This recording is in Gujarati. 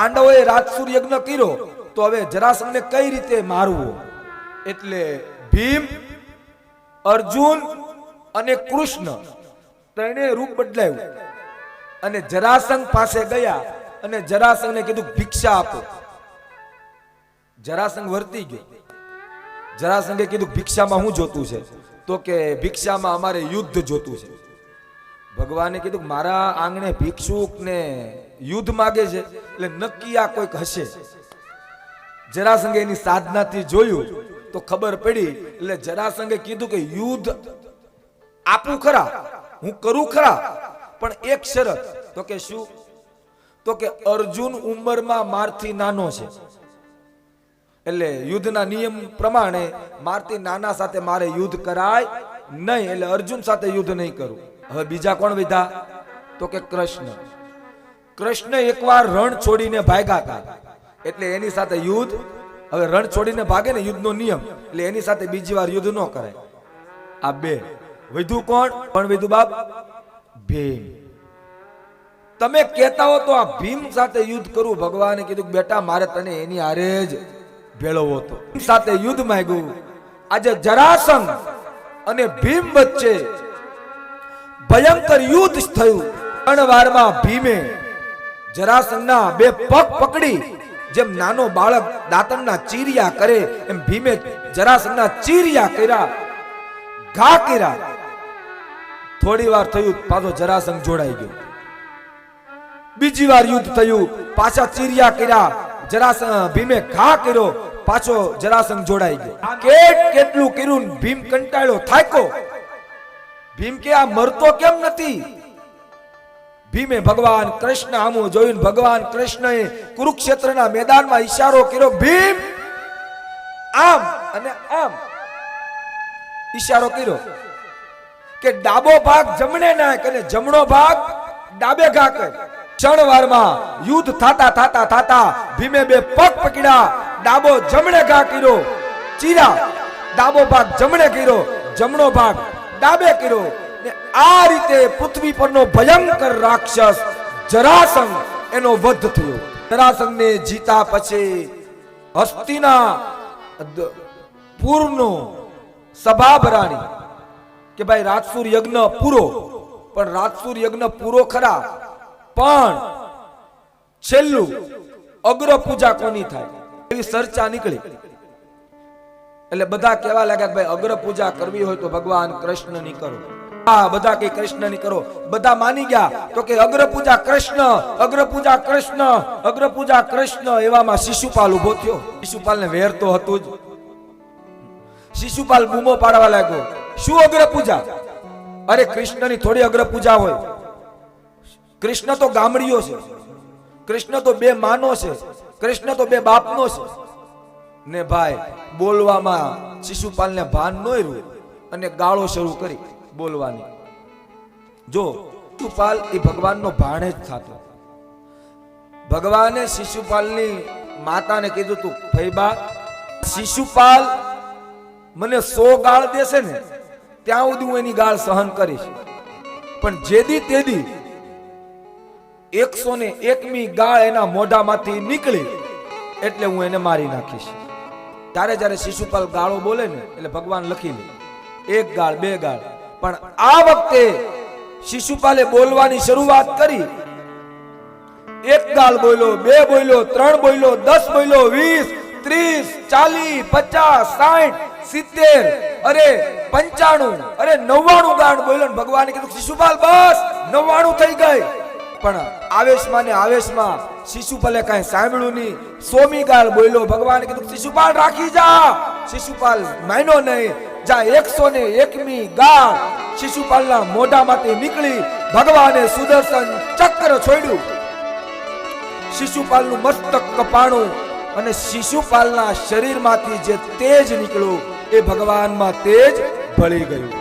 પાંડવોએ રાજસુર યજ્ઞ કર્યો, તો હવે જરાસંઘને કઈ રીતે મારવો? એટલે ભીમ, અર્જુન અને કૃષ્ણ ત્રણેય રૂપ બદલાયું. અને જરાસંઘ પાસે ગયા અને જરાસંઘને કીધું, ભિક્ષા આપો. જરાસંઘ વર્તી ગયો. જરાસંઘે કીધું, ભિક્ષામાં શું જોતું છે? તો કે, ભિક્ષામાં અમારે યુદ્ધ જોતું છે. ભગવાને કીધું, મારા આંગણે ભિક્ષુક ને યુદ્ધ માગે છે, એટલે નક્કી આ કોઈક હશે. જરાસંઘે એની સાધનાથી જોયું તો ખબર પડી, એટલે જરાસંઘે કીધું કે યુદ્ધ આપું ખરા, હું કરું ખરા, પણ એક શરત, તો કે શું? તો કે અર્જુન ઉંમરમાં મારથી નાનો છે. એટલે યુદ્ધના નિયમ પ્રમાણે મારથી નાના સાથે મારે યુદ્ધ કરાય નહીં, એટલે અર્જુન સાથે યુદ્ધ નહીં કરું. હવે બીજા કોણ વિધા? તો કે કૃષ્ણ. કૃષ્ણ એકવાર રણ છોડીને ભાગ્યા. હતા એટલે એની સાથે યુદ્ધ, હવે રણ છોડીને ભાગે ને યુદ્ધનો નિયમ. એટલે એની સાથે બીજી વાર યુદ્ધ ન કરાય. આ બે. વિધુ કોણ? પણ વિધુ બાપ? ભીમ. તમે કહેતા હો તો આ ભીમ સાથે યુદ્ધ કરવું ભગવાને કીધું બેટા, મારે તને એની હારે જ ભેળવવો હતો. સાથે યુદ્ધ માંગ્યું. આજે જરાસંઘ અને ભીમ વચ્ચે ભયંકર યુદ્ધ થયું. ત્રણ વારમાં ભીમે જરાસંઘના બે પગ પકડી, જેમ નાનો બાળક દાંતણના ચીરિયા કરે, એમ ભીમે જરાસંઘના ચીરિયા કર્યા, ઘા કર્યા. થોડી વાર થયું, પાછો જરાસંઘ જોડાઈ ગયો. બીજી વાર યુદ્ધ થયું, પાછા ચીરિયા કર્યા. જરાસંઘ ભીમે ઘા કર્યો, પાછો જરાસંઘ જોડાઈ ગયો. કેટ કેટલું કર્યું ભીમ કંટાળ્યો થાક્યો. ભીમ કે, આ મરતો કેમ નથી? ભીમે ભગવાન કૃષ્ણ આમું જોયું ભગવાન કૃષ્ણએ કુરુક્ષેત્રના મેદાનમાં ઈશારો કર્યો. ભીમ, આમ અને આમ ઈશારો કર્યો કે ડાબો ભાગ જમણે નાખ અને જમણો ભાગ ડાબે ઘા કર. ક્ષણ યુદ્ધ થાતા થાતા થાતા ભીમે બે પગ પકડ્યા, ડાબો જમણે ઘા કર્યો, ચીરા, ડાબો ભાગ જમણે કર્યો, જમણો ભાગ ડાબે કર્યો. ને આ રીતે પૃથ્વી પરનો ભયંકર રાક્ષસ જરાસંઘ એનો વધ થયો. જરાસંઘને જીતા પછી હસ્તિના પૂરનો સભા ભરાણી કે ભાઈ રાજસુર યજ્ઞ પૂરો, પણ રાજસુર યજ્ઞ પૂરો ખરા, પણ છેલ્લું અગ્ર પૂજા કોની થાય? એવી ચર્ચા નીકળી. એટલે બધા કહેવા લાગ્યા કે ભાઈ અગ્ર પૂજા કરવી હોય તો ભગવાન કૃષ્ણની કરો. હા, બધા કે કૃષ્ણની કરો. બધા માની ગયા તો કે અગ્ર પૂજા કૃષ્ણ અગ્ર પૂજા કૃષ્ણ અગ્ર પૂજા કૃષ્ણ એવામાં શિશુપાલ ઊભો થયો. શિશુપાલને વેર તો હતું જ. શિશુપાલ બૂમો પાડવા લાગ્યો. શું અગ્ર પૂજા અરે કૃષ્ણની થોડી અગ્ર પૂજા હોય. કૃષ્ણ તો ગામડીઓ છે. કૃષ્ણ તો બે માનો છે. કૃષ્ણ તો બે બાપનો છે. ને ભાઈ, બોલવામાં શિશુપાલને ભાન ન રહ્યું અને ગાળો શરૂ કરી. બોલવાની. જો શિશુપાલ એ ભગવાનનો ભાણે જ થતો ભગવાને શિશુપાલની માતાને કીધું તું ફૈબા શિશુપાલ મને સો ગાળ દેશે ને, ત્યાં સુધી હું એની ગાળ સહન કરીશ. પણ જેદી તેદી એકસો ને એકમી ગાળ એના મોઢામાંથી નીકળી, એટલે હું એને મારી નાખીશ. ત્યારે જ્યારે શિશુપાલ ગાળો બોલે ને, એટલે ભગવાન લખી લે, એક ગાળ, બે ગાળ. પણ આ વખતે શિશુપાલે બોલવાની શરૂઆત કરી. એક ગાલ બોલ્યો, બે બોલ્યો, ત્રણ બોલ્યો, દસ બોલ્યો, વીસ, ત્રીસ, ચાલીસ, પચાસ સાઠ સિત્તેર, અરે પંચાણું, અરે નવ્વાણું ગાંઠ બોલ્યો ભગવાને કીધું, શિશુપાલ, બસ, નવ્વાણું થઈ ગઈ. પણ આવેશમાં ને આવેશમાં શિશુપાલે કાંઈ સાંભળ્યું નહીં. સોમી ગાલ બોલ્યો, ભગવાને કીધું, શિશુપાલ, રાખી જા. શિશુપાલ માન્યો નહીં. જા એકસો ને એકમી ગાળ. શિશુપાલના મોઢામાંથી નીકળી ભગવાને સુદર્શન ચક્ર છોડ્યું. શિશુપાલનું મસ્તક કપાણું અને શિશુપાલના શરીરમાંથી જે તેજ નીકળ્યું, એ ભગવાનમાં તેજ ભળી ગયું.